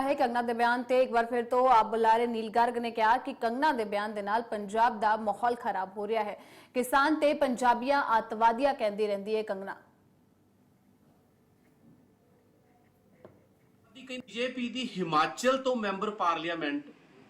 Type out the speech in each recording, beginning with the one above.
ਰਿਹਾ ਹੈ ਕੰਗਨਾ ਦੇ ਬਿਆਨ ਤੇ ਇੱਕ ਵਾਰ ਫਿਰ ਤੋਂ ਆਪ ਬੁਲਾਰੇ ਨੀਲ ਨੇ ਕਿਹਾ ਕਿ ਕੰਗਨਾ ਦੇ ਬਿਆਨ ਦੇ ਨਾਲ ਪੰਜਾਬ ਦਾ ਮਾਹੌਲ ਖਰਾਬ ਹੋ ਰਿਹਾ ਹੈ। ਕਿਸਾਨ ਤੇ ਪੰਜਾਬੀਆਂ ਅੱਤਵਾਦੀਆਂ ਕਹਿੰਦੀ ਰਹਿੰਦੀ ਹੈ ਕੰਗਨਾ। ਬੀਜੇਪੀ ਦੀ ਹਿਮਾਚਲ ਤੋਂ ਮੈਂਬਰ ਪਾਰਲੀਮੈਂਟ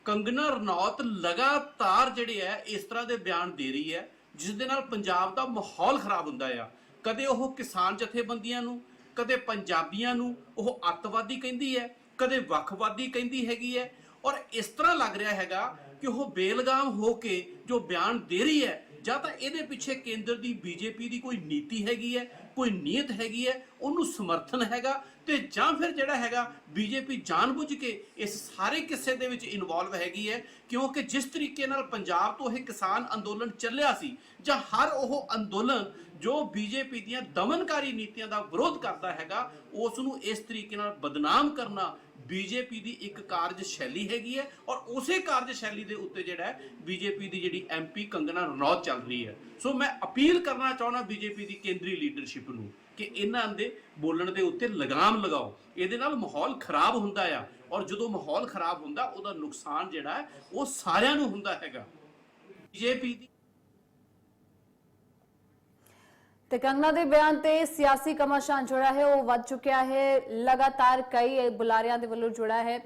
ਕੰਗਨਾ ਰਣੌਤ ਲਗਾਤਾਰ ਜਿਹੜੇ ਹੈ, ਇਸ ਤਰ੍ਹਾਂ ਦੇ ਬਿਆਨ ਦੇ ਰਹੀ ਹੈ, ਜਿਸ ਦੇ ਨਾਲ ਪੰਜਾਬ ਦਾ ਮਾਹੌਲ ਖਰਾਬ ਹੁੰਦਾ ਆ। ਕਦੇ ਉਹ ਕਿਸਾਨ ਜਥੇਬੰਦੀਆਂ ਨੂੰ, ਕਦੇ ਪੰਜਾਬੀਆਂ ਨੂੰ ਉਹ ਅੱਤਵਾਦੀ ਕਹਿੰਦੀ ਹੈ। ਕਦੇ ਵੱਖਵਾਦੀ ਕਹਿੰਦੀ ਹੈਗੀ ਹੈ ਔਰ ਇਸ ਤਰ੍ਹਾਂ ਲੱਗ ਰਿਹਾ ਹੈਗਾ ਕਿ ਉਹ ਬੇਲਗਾਮ ਹੋ ਕੇ ਜੋ ਬਿਆਨ ਦੇ ਰਹੀ ਹੈ, ਜਾਂ ਤਾਂ ਇਹਦੇ ਪਿੱਛੇ ਕੇਂਦਰ ਦੀ ਬੀਜੇਪੀ ਦੀ ਕੋਈ ਨੀਤੀ ਹੈਗੀ ਹੈ, ਕੋਈ ਨੀਅਤ ਹੈਗੀ ਹੈ, ਉਹਨੂੰ ਸਮਰਥਨ ਹੈਗਾ ਤੇ ਜਾਂ ਫਿਰ ਜਿਹੜਾ ਹੈਗਾ ਬੀਜੇਪੀ ਜਾਣਬੁੱਝ ਕੇ ਇਸ ਸਾਰੇ ਕਿੱਸੇ ਦੇ ਵਿੱਚ ਇਨਵੋਲਵ ਹੈਗੀ ਹੈ, ਕਿਉਂਕਿ ਜਿਸ ਤਰੀਕੇ ਨਾਲ ਪੰਜਾਬ ਤੋਂ ਇਹ ਕਿਸਾਨ ਅੰਦੋਲਨ ਚੱਲਿਆ ਸੀ, ਜਾਂ ਹਰ ਉਹ ਅੰਦੋਲਨ ਜੋ ਬੀਜੇਪੀ ਦੀਆਂ ਦਮਨਕਾਰੀ ਨੀਤੀਆਂ ਦਾ ਵਿਰੋਧ ਕਰਦਾ ਹੈਗਾ, ਉਸ ਨੂੰ ਇਸ ਤਰੀਕੇ ਨਾਲ ਬਦਨਾਮ ਕਰਨਾ ਬੀਜੇਪੀ ਦੀ ਇੱਕ ਕਾਰਜ ਸ਼ੈਲੀ ਹੈਗੀ ਹੈ ਔਰ ਉਸੇ ਕਾਰਜ ਸ਼ੈਲੀ ਦੇ ਉੱਤੇ ਜਿਹੜਾ ਹੈ ਬੀਜੇਪੀ ਦੀ ਜਿਹੜੀ ਐਮਪੀ ਕੰਗਨਾ ਰਣੌਤ ਚੱਲ ਰਹੀ ਹੈ। ਸੋ ਮੈਂ ਅਪੀਲ ਕਰਨਾ ਚਾਹੁੰਦਾ ਬੀਜੇਪੀ ਦੀ ਕੇਂਦਰੀ ਲੀਡਰਸ਼ਿਪ ਨੂੰ ਕਿ ਇਹਨਾਂ ਦੇ ਬੋਲਣ ਦੇ ਉੱਤੇ ਲਗਾਮ ਲਗਾਓ। ਇਹਦੇ ਨਾਲ ਮਾਹੌਲ ਖਰਾਬ ਹੁੰਦਾ ਆ ਔਰ ਜਦੋਂ ਮਾਹੌਲ ਖਰਾਬ ਹੁੰਦਾ, ਉਹਦਾ ਨੁਕਸਾਨ ਜਿਹੜਾ ਹੈ, ਉਹ ਸਾਰਿਆਂ ਨੂੰ ਹੁੰਦਾ ਹੈਗਾ। ਬੀਜੇਪੀ ਦੀ ਤੇ ਕੰਗਨਾ ਦੇ ਬਿਆਨ ਤੇ ਸਿਆਸੀ ਕਮਾਸ਼ਾਨ ਜੁੜਾ ਹੈ, ਉਹ ਵੱਧ ਚੁੱਕਿਆ ਹੈ, ਲਗਾਤਾਰ ਕਈ ਬੁਲਾਰਿਆਂ ਦੇ ਵੱਲੋਂ ਜੁੜਾ ਹੈ।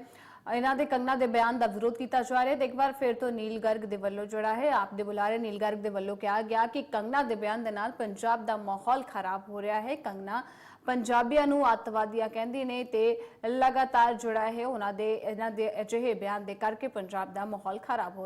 ਇਹਨਾਂ ਦੇ ਕੰਗਨਾ ਦੇ ਬਿਆਨ ਦਾ ਵਿਰੋਧ ਕੀਤਾ ਜਾ ਰਿਹਾ ਹੈ ਤੇ ਇੱਕ ਵਾਰ ਫਿਰ ਤੋਂ ਨੀਲ ਗਰਗ ਦੇ ਵੱਲੋਂ ਜੁੜਾ ਹੈ। ਆਪ ਦੇ ਬੁਲਾਰੇ ਨੀਲ ਗਰਗ ਦੇ ਵੱਲੋਂ ਕਿਹਾ ਗਿਆ ਕਿ ਕੰਗਨਾ ਦੇ ਬਿਆਨ ਦੇ ਨਾਲ ਪੰਜਾਬ ਦਾ ਮਾਹੌਲ ਖਰਾਬ ਹੋ ਰਿਹਾ ਹੈ। ਕੰਗਨਾ ਪੰਜਾਬੀਆਂ ਨੂੰ ਅੱਤਵਾਦੀਆਂ ਕਹਿੰਦੀ ਨੇ ਤੇ ਲਗਾਤਾਰ ਜੁੜਾ ਹੈ। ਉਹਨਾਂ ਦੇ, ਇਹਨਾਂ ਦੇ ਅਜਿਹੇ ਬਿਆਨ ਦੇ ਕਰਕੇ ਪੰਜਾਬ ਦਾ ਮਾਹੌਲ ਖਰਾਬ ਹੋ